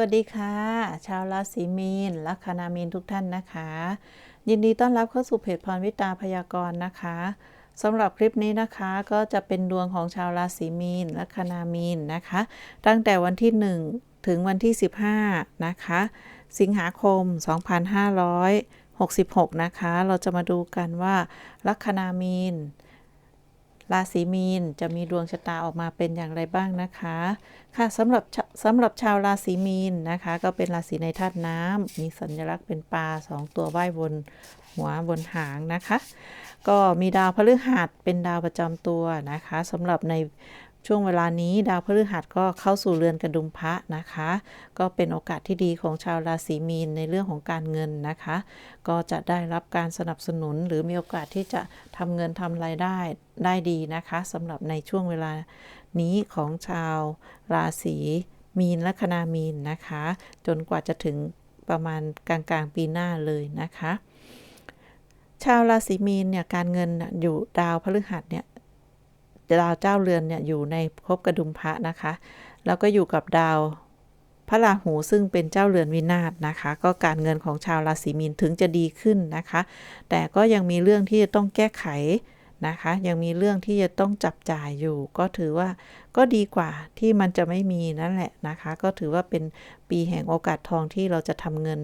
วัสดีค่ะ ชาวราศีมีนลัคนามีนทุกท่านนะคะ ยินดีต้อนรับเข้าสู่เพจพรวิตาพยากรณ์นะคะสำหรับคลิปนี้นะคะก็จะเป็นดวงของชาวราศีมีนลัคนามีนนะคะ ตั้งแต่วันที่ 1 ถึงวันที่ 15 นะคะ สิงหาคม 2566 นะคะ เราจะมาดูกันว่าลัคนามีน ราศีมีนจะมีดวงชะตาออกมาเป็นอย่างไรบ้างนะคะ ค่ะสำหรับสำหรับชาวราศีมีนนะคะ ก็เป็นราศีในธาตุน้ำมีสัญลักษณ์เป็นปลาสองตัวว่ายบนหัวบนหางนะคะ ก็มีดาวพฤหัสเป็นดาวประจำตัวนะคะสำหรับใน ช่วงเวลานี้ดาวพฤหัสก็เข้าสู่เรือนกระดุมพระนะคะ ก็เป็นโอกาสที่ดีของชาวราศีมีนในเรื่องของการเงินนะคะ ก็จะได้รับการสนับสนุนหรือมีโอกาสที่จะทำเงินทำรายได้ได้ดีนะคะสำหรับในช่วงเวลานี้ของชาวราศีมีนและคณามีนนะคะ จนกว่าจะถึงประมาณกลางๆปีหน้าเลยนะคะ ชาวราศีมีนเนี่ยการเงินอยู่ดาวพฤหัสเนี่ย ดาวเจ้าเรือนเนี่ยอยู่ในภพกระดุมพระนะคะ แล้วก็อยู่กับดาวพระราหูซึ่งเป็นเจ้าเรือนวินาศนะคะ ก็การเงินของชาวราศีมีนถึงจะดีขึ้นนะคะ แต่ก็ยังมีเรื่องที่จะต้องแก้ไขนะคะ ยังมีเรื่องที่จะต้องจับจ่ายอยู่ ก็ถือว่าก็ดีกว่าที่มันจะไม่มีนั่นแหละนะคะ ก็ถือว่าเป็นปีแห่งโอกาสทองที่เราจะทำเงิน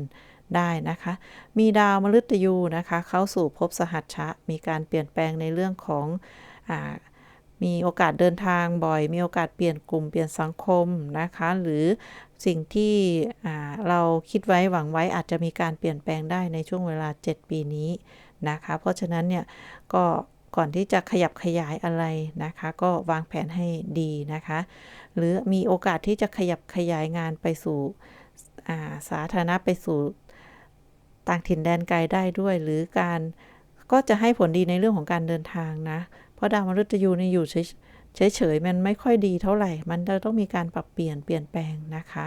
ได้นะคะ มีดาวมฤตยูนะคะ เข้าสู่ภพสหัชชะ มีการเปลี่ยนแปลงในเรื่องของอ่า มีโอกาสเดินทางบ่อย มีโอกาสเปลี่ยนกลุ่มเปลี่ยนสังคมนะคะ หรือสิ่งที่เราคิดไว้หวังไว้อาจจะมีการเปลี่ยนแปลงได้ในช่วงเวลา 7 ปีนี้นะคะ เพราะฉะนั้นเนี่ยก็ก่อนที่จะขยับขยายอะไรนะคะ ก็วางแผนให้ดีนะคะ หรือมีโอกาสที่จะขยับขยายงานไปสู่สาธารณะไปสู่ต่างถิ่นแดนไกลได้ด้วย หรือการก็จะให้ผลดีในเรื่องของการเดินทางนะ เพราะดาวมฤตยูนี่อยู่เฉยๆมันไม่ค่อยดีเท่าไหร่ มันจะต้องมีการปรับเปลี่ยนเปลี่ยนแปลงนะคะ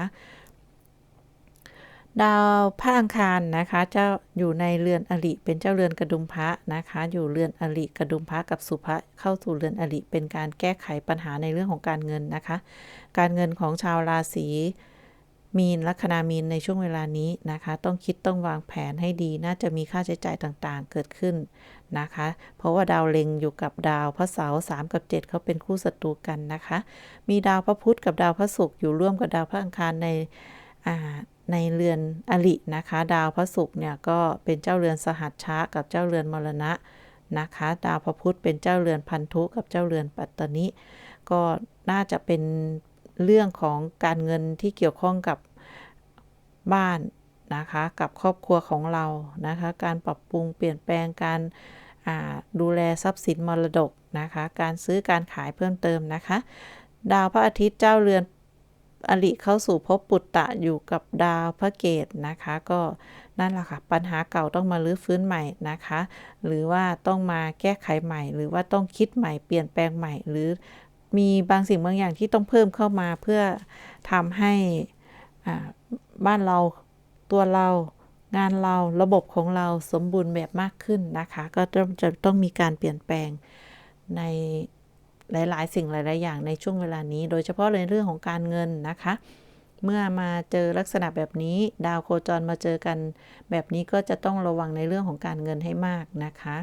ดาวพระอังคารนะคะเจ้าอยู่ในเรือนอริเป็นเจ้าเรือนกระดุมพระนะคะ อยู่เรือนอริกระดุมพระกับสุภะเข้าสู่เรือนอริเป็นการแก้ไขปัญหาในเรื่องของการเงินนะคะ การเงินของชาวราศี มีนลัคนามีนในช่วงเวลานี้นะคะ ต้องคิดต้องวางแผนให้ดี น่าจะมีค่าใช้จ่ายต่างๆ เกิดขึ้นนะคะ เพราะว่าดาวเล็งอยู่กับดาวพระเสาร์สามกับ 7เขาเป็นคู่ศัตรูกันนะคะ มีดาวพระพุธกับดาวพระศุกร์อยู่ร่วมกับดาวพระอังคารในในเรือนอลินะคะ ดาวพระศุกร์เนี่ยก็เป็นเจ้าเรือนสหัชชะกับเจ้าเรือนมรณะนะคะ ดาวพระพุธเป็นเจ้าเรือนพันธุกับเจ้าเรือนปัตตนิก็น่าจะเป็น เรื่องของการเงินที่เกี่ยวข้องกับบ้านนะคะกับครอบครัวของเรานะคะการปรับปรุงเปลี่ยนแปลงการดูแลทรัพย์สินมรดกนะคะการซื้อการขายเพิ่มเติมนะคะ ดาวพระอาทิตย์เจ้าเรือนอริเข้าสู่ภพปุตตะอยู่กับดาวพระเกตนะคะ ก็นั่นแหละค่ะปัญหาเก่าต้องมาลื้อฟื้นใหม่นะคะ หรือว่าต้องมาแก้ไขใหม่ หรือว่าต้องคิดใหม่เปลี่ยนแปลงใหม่หรือ มีบางสิ่งบางอย่างที่ต้องเพิ่มเข้ามาเพื่อทำให้บ้านเราตัวเรางานเราระบบของเราสมบูรณ์แบบมากขึ้นนะคะ ก็จะต้องมีการเปลี่ยนแปลงในหลาย ๆ สิ่งหลาย ๆ อย่างในช่วงเวลานี้ โดยเฉพาะในเรื่องของการเงินนะคะ เมื่อมาเจอลักษณะแบบนี้ ดาวโคจรมาเจอกันแบบนี้ก็จะต้องระวังในเรื่องของการเงินให้มากนะคะ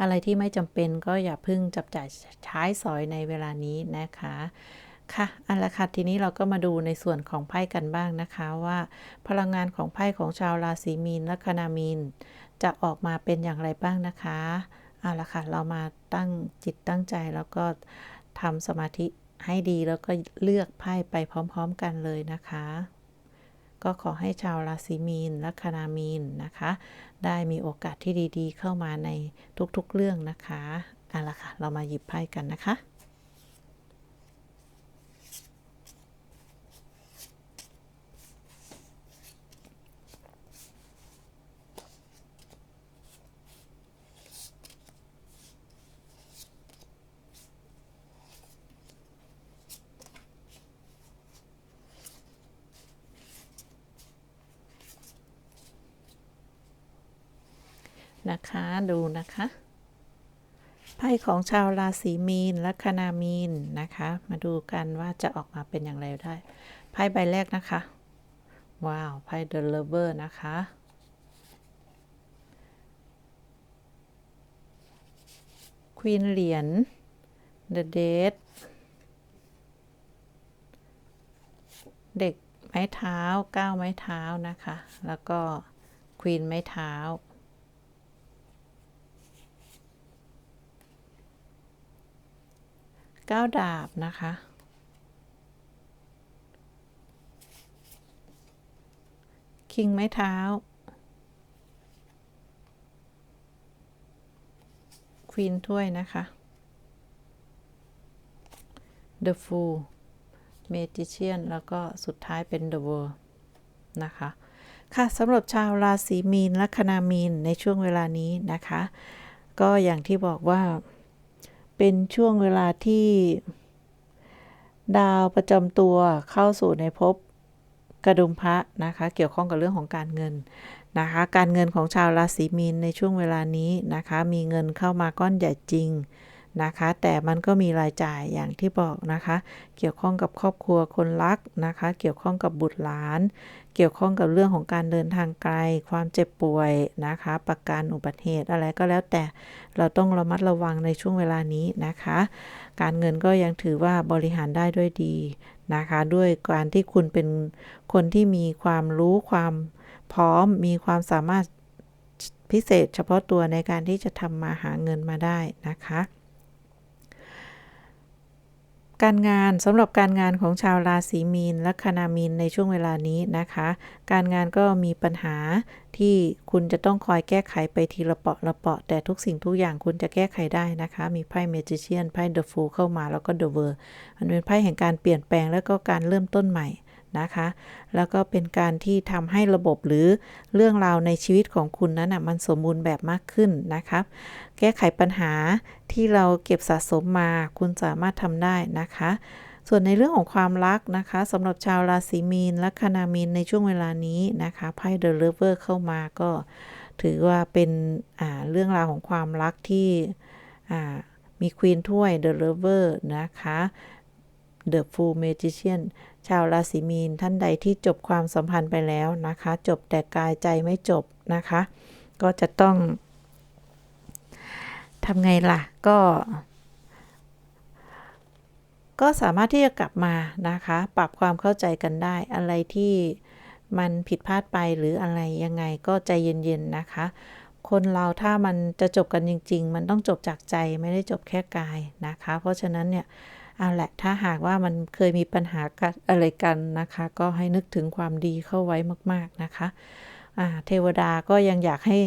อะไรที่ไม่จำเป็นก็อย่าพึ่งจับจ่ายใช้สอยในเวลานี้นะคะ ค่ะเอาละค่ะทีนี้เราก็มาดูในส่วนของไพ่กันบ้างนะคะว่า พลังงานของไพ่ของชาวราศีมีนและคณามีน จะออกมาเป็นอย่างไรบ้างนะคะเอาละค่ะเรามาตั้งจิตตั้งใจแล้วก็ทำสมาธิให้ดีแล้วก็เลือกไพ่ไปพร้อม ๆ กันเลยนะคะ ก็ขอให้ชาวราศีมีนและคนามีนนะคะ ได้มีโอกาสที่ดีๆ เข้ามาในทุกๆเรื่องนะคะเอาละค่ะ เรามาหยิบไพ่กันนะคะ นะคะดูนะคะไพ่ของชาวราศีมีนและคณามีนนะคะ มาดูกันว่าจะออกมาเป็นอย่างไรได้ไพ่ใบแรกนะคะ ว้าวไพ่ The Lover นะคะควีนเหรียญ The Dead เด็กไม้เท้าก้าวไม้เท้านะคะ แล้วก็ควีนไม้เท้า ก้าดาบนะคะ คิงไม้เท้า ควีนถ้วยนะคะ The Fool Magician แล้วก็สุดท้ายเป็น The World นะคะ ค่ะสำหรับชาวราศีมีนและคณามีนในช่วงเวลานี้นะคะ ก็อย่างที่บอกว่า เป็นช่วงเวลาที่ ดาวประจำตัวเข้าสู่ในภพกระดุมพระนะคะ เกี่ยวข้องกับเรื่องของการเงินนะคะ การเงินของชาวราศีมีนในช่วงเวลานี้นะคะ มีเงินเข้ามาก้อนใหญ่จริง นะคะ แต่มันก็มีรายจ่ายอย่างที่บอกนะคะ เกี่ยวข้องกับครอบครัวคนรักนะคะ เกี่ยวข้องกับบุตรหลาน เกี่ยวข้องกับเรื่องของการเดินทางไกล ความเจ็บป่วยนะคะ ประกันอุบัติเหตุอะไรก็แล้วแต่เราต้องระมัดระวังในช่วงเวลานี้นะคะ การเงินก็ยังถือว่าบริหารได้ด้วยดีนะคะ ด้วยการที่คุณเป็นคนที่มีความรู้ความพร้อมมีความสามารถพิเศษเฉพาะตัวในการที่จะทำมาหาเงินมาได้นะคะ การงานสำหรับการงานของชาวราศีมีนและคณามีนในช่วงเวลานี้นะคะ การงานก็มีปัญหาที่คุณจะต้องคอยแก้ไขไปทีละเปาะละเปาะ แต่ทุกสิ่งทุกอย่างคุณจะแก้ไขได้นะคะ มีไพ่เมจิเชียนไพ่เดอะฟูเข้ามาแล้วก็เดอะเวอร์มันเป็นไพ่แห่งการเปลี่ยนแปลงแล้วก็การเริ่มต้นใหม่ นะคะ แล้วก็เป็นการที่ทำให้ระบบหรือเรื่องราวในชีวิตของคุณนั้นนะมันสมบูรณ์แบบมากขึ้นนะครับแก้ไขปัญหาที่เราเก็บสะสมมา คุณสามารถทำได้นะคะ ส่วนในเรื่องของความรักนะคะสำหรับชาวราศีมีนและคณามีนในช่วงเวลานี้นะคะไพ่เดอะเลเวอร์เข้ามาก็ถือว่าเป็นเรื่องราวของความรักที่มีควีนถ้วยเดอะเลเวอร์นะคะ The Full Magician ชาวราศีมีนท่านใดที่จบความสัมพันธ์ไปแล้วนะคะ จบแต่กายใจไม่จบนะคะ ก็จะต้องทำไงล่ะ ก็ ก็สามารถที่จะกลับมานะคะ ปรับความเข้าใจกันได้ อะไรที่มันผิดพลาดไปหรืออะไรยังไงก็ใจเย็นๆนะคะ คนเราถ้ามันจะจบกันจริง ๆ มันต้องจบจากใจไม่ได้จบแค่กายนะคะ เพราะฉะนั้นเนี่ย เอาแหละถ้าหากว่ามันเคยมีปัญหากันอะไรกันนะคะ ก็ให้นึกถึงความดีเข้าไว้มาก ๆนะคะเทวดาก็ยังอยากให้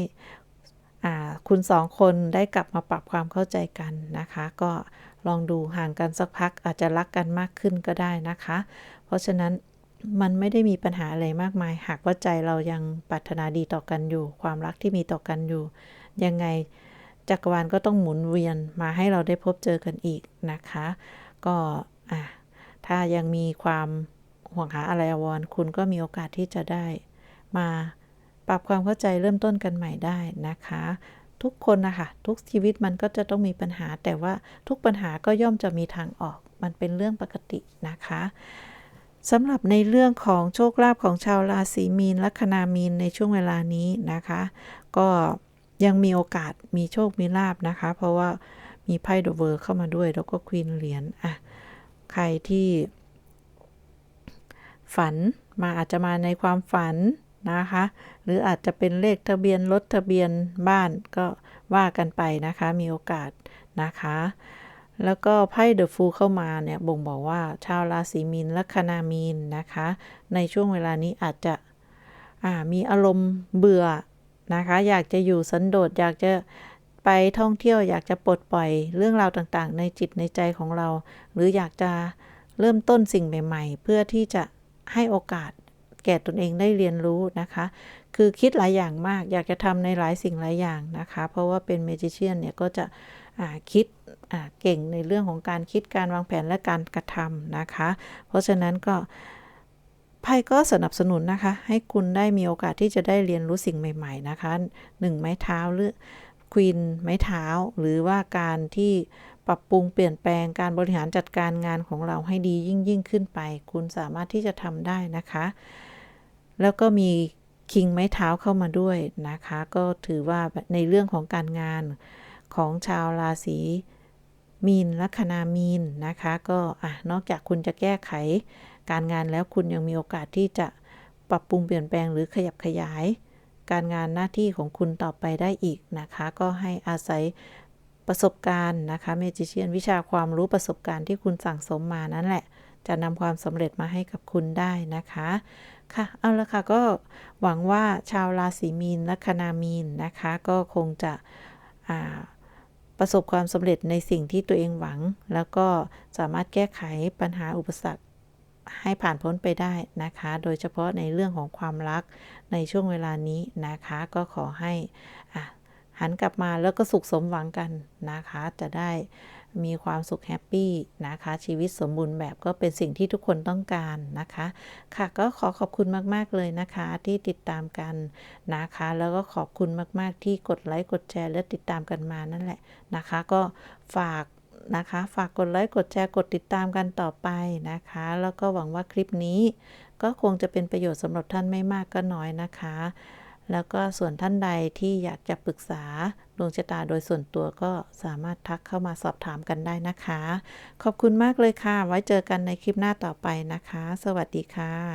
คุณสองคนได้กลับมาปรับความเข้าใจกันนะคะ ก็ลองดูห่างกันสักพักอาจจะรักกันมากขึ้นก็ได้นะคะ เพราะฉะนั้นมันไม่ได้มีปัญหาอะไรมากมาย หากว่าใจเรายังปรารถนาดีต่อกันอยู่ ความรักที่มีต่อกันอยู่ ยังไงจักรวาลก็ต้องหมุนเวียนมาให้เราได้พบเจอกันอีกนะคะ ก็อะถ้ายังมีความห่วงหาอะไรอวรคุณก็มีโอกาสที่จะได้ มาปรับความเข้าใจเริ่มต้นกันใหม่ได้นะคะ ทุกคนนะคะทุกชีวิตมันก็จะต้องมีปัญหา แต่ว่าทุกปัญหาก็ย่อมจะมีทางออก มันเป็นเรื่องปกตินะคะสำหรับในเรื่องของโชคลาภของชาวราศีมีนและคณามีนในช่วงเวลานี้นะคะ ก็ยังมีโอกาสมีโชคมีลาบนะคะ เพราะว่า มีไพ่ดเวอร์เข้ามาด้วย แล้วก็ควีนเหรียญอะใครที่ ฝันมาอาจจะมาในความฝันนะคะ หรืออาจจะเป็นเลขทะเบียนรถทะเบียนบ้านก็ว่ากันไปนะคะ มีโอกาสนะคะ แล้วก็ไพ่เดอะฟูเข้ามาเนี่ย บ่งบอกว่าชาวราศีมีนและคณามีนนะคะ ในช่วงเวลานี้อาจจะมีอารมณ์เบื่อนะคะ อยากจะอยู่สันโดษอยากจะ ไปท่องเที่ยวอยากจะปลดปล่อยเรื่องราวต่างๆ ในจิตในใจของเรา หรืออยากจะเริ่มต้นสิ่งใหม่ ๆ เพื่อที่จะให้โอกาสแก่ตนเองได้เรียนรู้นะคะ คือคิดหลายอย่างมาก อยากจะทำในหลายสิ่งหลายอย่างนะคะ เพราะว่าเป็นเมจิเชียนเนี่ยก็จะคิดเก่งในเรื่องของการคิดการวางแผนและการกระทำนะคะ เพราะฉะนั้นก็ไพ่ก็สนับสนุนนะคะ ให้คุณได้มีโอกาสที่จะได้เรียนรู้สิ่งใหม่ ๆ นะคะหนึ่งไม้เท้าหรือ ควีนไม้เท้า หรือว่าการที่ปรับปรุงเปลี่ยนแปลงการบริหารจัดการงานของเราให้ดียิ่งยิ่งขึ้นไป คุณสามารถที่จะทำได้นะคะ แล้วก็มีคิงไม้เท้าเข้ามาด้วยนะคะ ก็ถือว่าในเรื่องของการงานของชาวราศีมีนลัคนามีนนะคะ ก็อะนอกจากคุณจะแก้ไขการงานแล้วคุณยังมีโอกาสที่จะปรับปรุงเปลี่ยนแปลงหรือขยับขยาย การงานหน้าที่ของคุณต่อไปได้อีกนะคะ ก็ให้อาศัยประสบการณ์นะคะเมจิเชียนวิชาความรู้ประสบการณ์ที่คุณสั่งสมมานั่นแหละ จะนำความสำเร็จมาให้กับคุณได้นะคะค่ะเอาละค่ะก็หวังว่าชาวราศีมีนและคนามีนนะคะ ก็คงจะประสบความสำเร็จในสิ่งที่ตัวเองหวัง แล้วก็สามารถแก้ไขปัญหาอุปสรรค ให้ผ่านพ้นไปได้นะคะ โดยเฉพาะในเรื่องของความรักในช่วงเวลานี้นะคะ ก็ขอให้หันกลับมาแล้วก็สุขสมหวังกันนะคะ จะได้มีความสุขแฮปปี้นะคะ ชีวิตสมบูรณ์แบบก็เป็นสิ่งที่ทุกคนต้องการนะคะ ค่ะก็ขอขอบคุณมาก ๆ เลยนะคะที่ติดตามกันนะคะ แล้วก็ขอบคุณมาก ๆ ที่กดไลค์กดแชร์และติดตามกันมานั่นแหละนะคะ ก็ฝาก นะคะ ฝากกดไลค์กดแชร์กดติดตามกันต่อไปนะคะ แล้วก็หวังว่าคลิปนี้ ก็คงจะเป็นประโยชน์สำหรับท่านไม่มากก็น้อยนะคะ แล้วก็ส่วนท่านใดที่อยากจะปรึกษาดวงชะตาโดยส่วนตัวก็สามารถทักเข้ามาสอบถามกันได้นะคะ ขอบคุณมากเลยค่ะ ไว้เจอกันในคลิปหน้าต่อไปนะคะ สวัสดีค่ะ